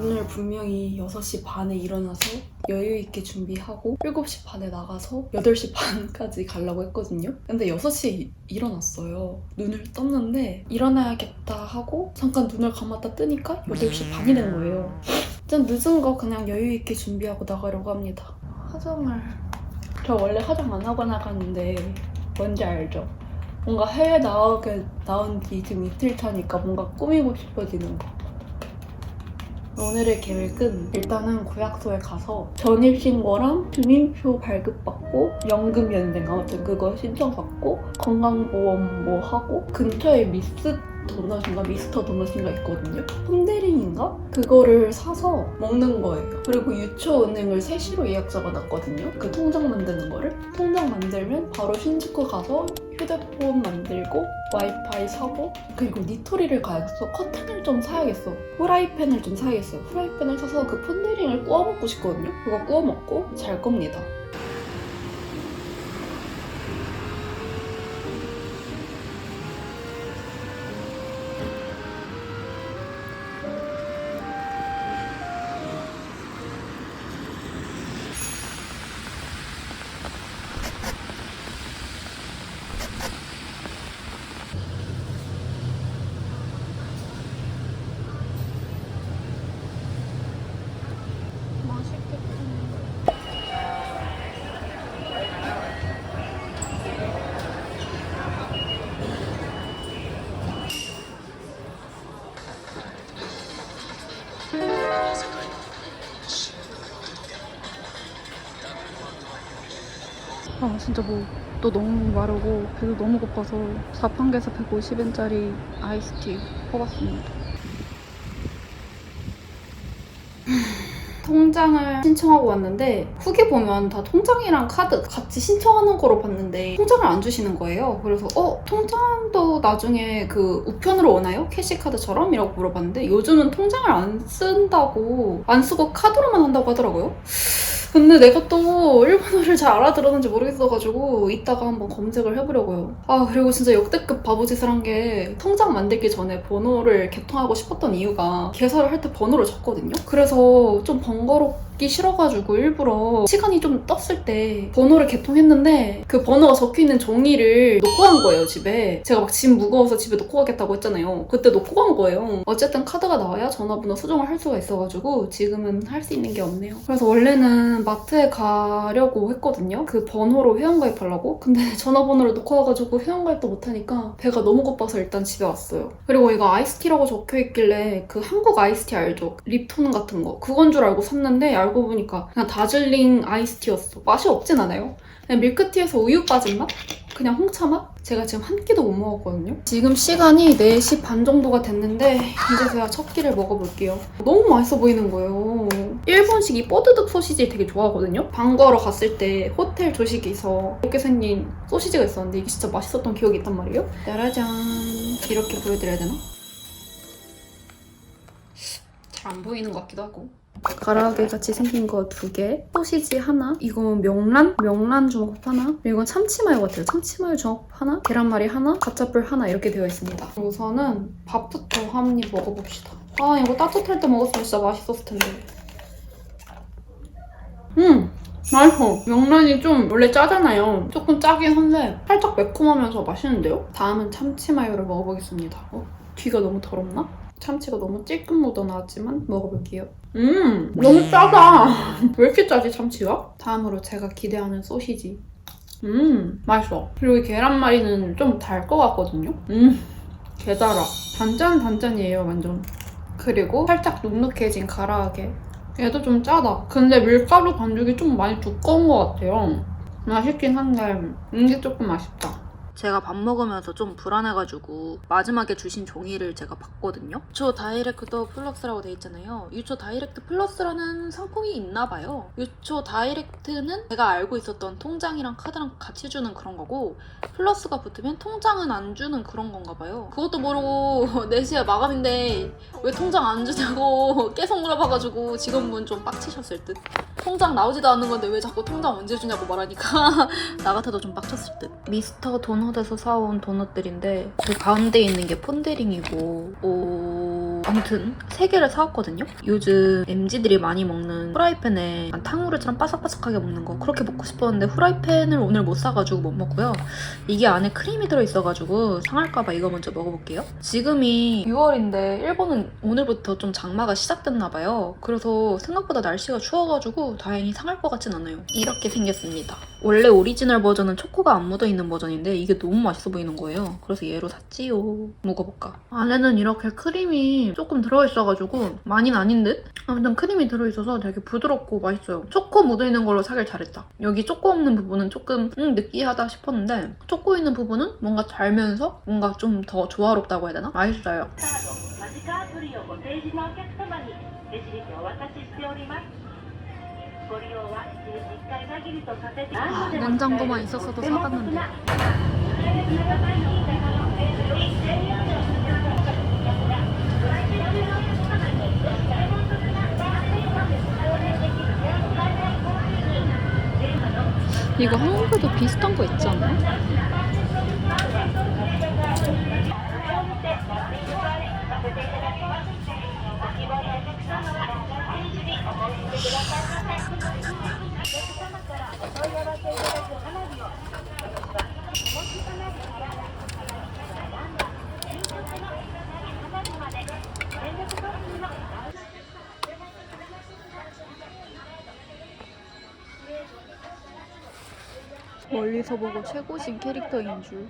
오늘 분명히 6시 반에 일어나서 여유 있게 준비하고 7시 반에 나가서 8시 반까지 가려고 했거든요. 근데 6시에 일어났어요. 눈을 떴는데 일어나야겠다 하고 잠깐 눈을 감았다 뜨니까 8시 반이 된 거예요. 좀 늦은 거 그냥 여유 있게 준비하고 나가려고 합니다. 화장을 저 원래 화장 안 하고 나가는데 뭔지 알죠? 뭔가 해외 나오게 나온 지 지금 이틀 차니까 뭔가 꾸미고 싶어지는 거. 오늘의 계획은 일단은 구약소에 가서 전입신고랑 주민표 발급받고 연금 연생 아무튼 그거 신청받고 건강보험 뭐 하고 근처에 미스 도넛인가 미스터 도넛인가 있거든요. 폰데링인가? 그거를 사서 먹는 거예요. 그리고 유초은행을 3시로 예약 잡아놨거든요. 그 통장 만드는 거를. 통장 만들면 바로 신주쿠 가서 휴대폰 만들고 와이파이 사고 그리고 니토리를 가야겠어. 커튼을 좀 사야겠어. 후라이팬을 좀 사야겠어요. 후라이팬을 사서 그 폰데링을 구워 먹고 싶거든요. 그거 구워 먹고 잘 겁니다. 진짜 뭐 또 너무 마르고 배도 너무 고파서 4판개에서 150엔짜리 아이스티 뽑았습니다. 통장을 신청하고 왔는데 후기 보면 다 통장이랑 카드 같이 신청하는 거로 봤는데 통장을 안 주시는 거예요. 그래서 어 통장도 나중에 그 우편으로 오나요? 캐시카드처럼? 이라고 물어봤는데 요즘은 통장을 안 쓴다고 안 쓰고 카드로만 한다고 하더라고요. 근데 내가 또 일본어를 잘 알아들었는지 모르겠어가지고 이따가 한번 검색을 해보려고요. 아 그리고 진짜 역대급 바보짓을 한 게 통장 만들기 전에 번호를 개통하고 싶었던 이유가 개설을 할 때 번호를 적거든요. 그래서 좀 번거롭 기 싫어가지고 일부러 시간이 좀 떴을 때 번호를 개통했는데 그 번호가 적혀있는 종이를 놓고 간 거예요 집에. 제가 막 짐 무거워서 집에 놓고 가겠다고 했잖아요. 그때 놓고 간 거예요. 어쨌든 카드가 나와야 전화번호 수정을 할 수가 있어가지고 지금은 할 수 있는 게 없네요. 그래서 원래는 마트에 가려고 했거든요. 그 번호로 회원가입하려고. 근데 전화번호를 놓고 와가지고 회원가입도 못하니까 배가 너무 고파서 일단 집에 왔어요. 그리고 이거 아이스티라고 적혀있길래 그 한국 아이스티 알죠? 립톤 같은 거. 그건 줄 알고 샀는데 알고 보니까 그냥 다즐링 아이스티였어. 맛이 없진 않아요. 그냥 밀크티에서 우유 빠진 맛? 그냥 홍차 맛? 제가 지금 한 끼도 못 먹었거든요. 지금 시간이 4시 반 정도가 됐는데 이제 제가 첫 끼를 먹어볼게요. 너무 맛있어 보이는 거예요. 일본식 이 뽀드득 소시지 되게 좋아하거든요. 방구하러 갔을 때 호텔 조식에서 이렇게 생긴 소시지가 있었는데 이게 진짜 맛있었던 기억이 있단 말이에요. 짜라잔 이렇게 보여드려야 되나? 잘 안 보이는 것 같기도 하고. 가라아게 같이 생긴 거 두 개, 소시지 하나, 이건 명란, 명란 주먹밥 하나, 그리고 이건 참치마요 같아요. 참치마요 주먹밥 하나, 계란말이 하나, 가짜불 하나 이렇게 되어 있습니다. 우선은 밥부터 한 입 먹어봅시다. 아 이거 따뜻할 때 먹었으면 진짜 맛있었을 텐데. 음, 맛있어. 명란이 좀 원래 짜잖아요. 조금 짜긴 한데 살짝 매콤하면서 맛있는데요? 다음은 참치마요를 먹어보겠습니다. 어? 귀가 너무 더럽나? 참치가 너무 찔끔 묻어나왔지만 먹어볼게요. 음, 너무 짜다. 왜 이렇게 짜지 참치가? 다음으로 제가 기대하는 소시지. 음, 맛있어. 그리고 이 계란말이는 좀 달 것 같거든요. 음, 개달아. 단짠 단짠이에요 완전. 그리고 살짝 눅눅해진 가라아게. 얘도 좀 짜다. 근데 밀가루 반죽이 좀 많이 두꺼운 것 같아요. 맛있긴 한데 이게 조금 아쉽다. 제가 밥 먹으면서 좀 불안해가지고 마지막에 주신 종이를 제가 봤거든요. 유초 다이렉트 플러스라고 돼 있잖아요. 유초 다이렉트 플러스라는 상품이 있나 봐요. 유초 다이렉트는 제가 알고 있었던 통장이랑 카드랑 같이 주는 그런 거고 플러스가 붙으면 통장은 안 주는 그런 건가 봐요. 그것도 모르고 4시에 마감인데 왜 통장 안 주냐고 계속 물어봐가지고 직원분 좀 빡치셨을 듯. 통장 나오지도 않는 건데 왜 자꾸 통장 언제 주냐고 말하니까 나 같아도 좀 빡쳤을 듯. 미스터 도넛에서 사온 도넛들인데 그 가운데 있는 게 폰데링이고 오 아무튼 세 개를 사왔거든요. 요즘 MZ들이 많이 먹는 프라이팬에 탕후루처럼 바삭바삭하게 먹는 거 그렇게 먹고 싶었는데 후라이팬을 오늘 못 사가지고 못 먹고요. 이게 안에 크림이 들어있어가지고 상할까봐 이거 먼저 먹어볼게요. 지금이 6월인데 일본은 오늘부터 좀 장마가 시작됐나봐요. 그래서 생각보다 날씨가 추워가지고 다행히 상할 것 같진 않아요. 이렇게 생겼습니다. 원래 오리지널 버전은 초코가 안 묻어있는 버전인데 이게 너무 맛있어 보이는 거예요. 그래서 얘로 샀지요. 먹어볼까? 안에는 이렇게 크림이 조금 들어있어가지고 많이는 아닌 듯? 아무튼 크림이 들어있어서 되게 부드럽고 맛있어요. 초코 묻어있는 걸로 사길 잘했다. 여기 초코 없는 부분은 조금 음, 느끼하다 싶었는데 초코 있는 부분은 뭔가 달면서 뭔가 좀 더 조화롭다고 해야 되나? 맛있어요. 아, 냉장고만 있었어도 사봤는데. 이거 한국에도 비슷한 거 있지 않나요? 멀리서 보고 최고신 캐릭터인 줄.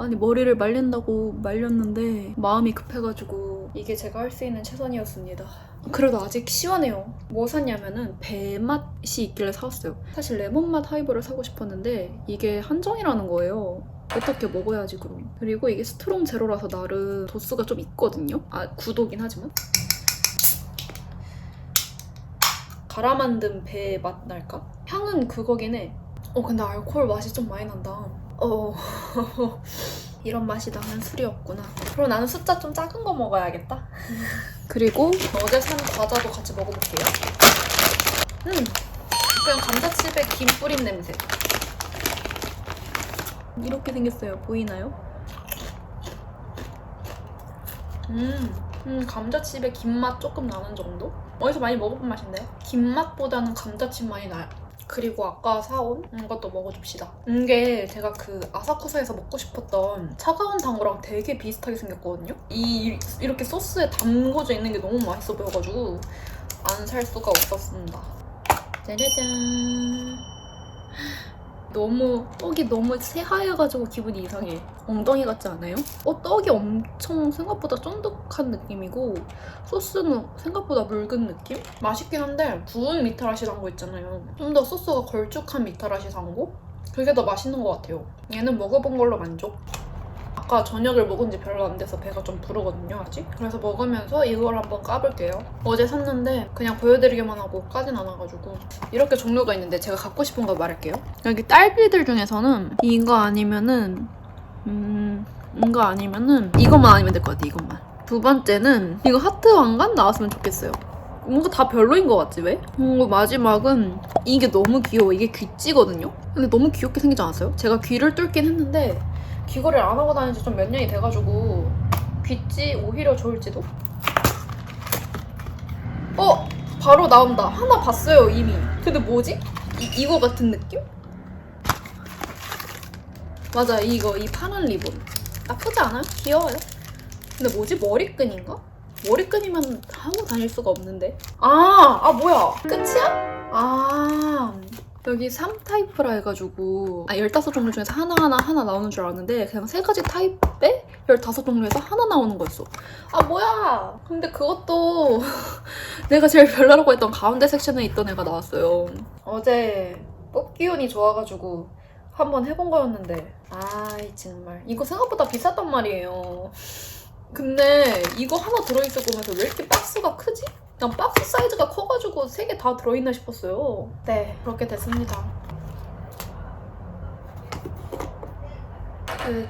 아니 머리를 말린다고 말렸는데 마음이 급해가지고 이게 제가 할 수 있는 최선이었습니다. 그래도 아직 시원해요. 뭐 샀냐면은 배 맛이 있길래 사왔어요. 사실 레몬 맛 하이볼을 사고 싶었는데 이게 한정이라는 거예요. 어떻게 먹어야지 그럼. 그리고 이게 스트롱 제로라서 나름 도수가 좀 있거든요. 아 구도긴 하지만. 갈아 만든 배 맛 날까? 향은 그거긴 해. 어 근데 알코올 맛이 좀 많이 난다. 어 이런 맛이 나는 술이었구나. 그럼 나는 숫자 좀 작은 거 먹어야겠다. 그리고 어제 산 과자도 같이 먹어볼게요. 음, 그냥 감자칩에 김 뿌린 냄새. 이렇게 생겼어요. 보이나요? 음, 음 감자칩에 김맛 조금 나는 정도? 어디서 많이 먹어본 맛인데? 김맛보다는 감자칩 많이 나요. 그리고 아까 사온 이것도 먹어줍시다. 이게 제가 그 아사쿠사에서 먹고 싶었던 차가운 당구랑 되게 비슷하게 생겼거든요. 이 이렇게 소스에 담궈져 있는 게 너무 맛있어 보여가지고 안 살 수가 없었습니다. 짜자잔. 너무 떡이 너무 새하얘가지고 기분이 이상해. 엉덩이 같지 않아요? 어 떡이 엄청 생각보다 쫀득한 느낌이고 소스는 생각보다 묽은 느낌? 맛있긴 한데 구운 미타라시 단거 있잖아요. 좀 더 소스가 걸쭉한 미타라시 단거? 그게 더 맛있는 것 같아요. 얘는 먹어본 걸로 만족. 아까 저녁을 먹은 지 별로 안 돼서 배가 좀 부르거든요, 아직. 그래서 먹으면서 이걸 한번 까볼게요. 어제 샀는데 그냥 보여드리기만 하고 까진 않아가지고. 이렇게 종류가 있는데 제가 갖고 싶은 거 말할게요. 여기 딸기들 중에서는 이거 아니면은 음 이거 아니면은 이것만 아니면 될 것 같아, 이것만. 두 번째는 이거 하트 왕관 나왔으면 좋겠어요. 뭔가 다 별로인 것 같지 왜? 그리고 마지막은 이게 너무 귀여워. 이게 귀찌거든요? 근데 너무 귀엽게 생기지 않았어요? 제가 귀를 뚫긴 했는데 귀걸이를 안 하고 다닌 지 좀 몇 년이 돼가지고 귀찌 오히려 좋을지도? 어! 바로 나온다. 하나 봤어요 이미. 근데 뭐지? 이, 이거 같은 느낌? 맞아 이거 이 파란 리본. 나쁘지 않아요? 귀여워요. 근데 뭐지? 머리끈인가? 머리끈이만 하고 다닐 수가 없는데. 아, 아 뭐야? 끝이야? 아. 여기 3타입이라 해가지고 아 15종류 중에서 하나하나 하나 나오는 줄 알았는데 그냥 세 가지 타입에 15종류에서 하나 나오는 거였어. 아 뭐야! 근데 그것도 내가 제일 별로라고 했던 가운데 섹션에 있던 애가 나왔어요. 어제 뽑기 운이 좋아가지고 한번 해본 거였는데 아이 정말. 이거 생각보다 비쌌단 말이에요. 근데 이거 하나 들어있을 거면서 왜 이렇게 박스가 크지? 난 박스 사이즈가 커가지고 세 개 다 들어있나 싶었어요. 네, 그렇게 됐습니다. 그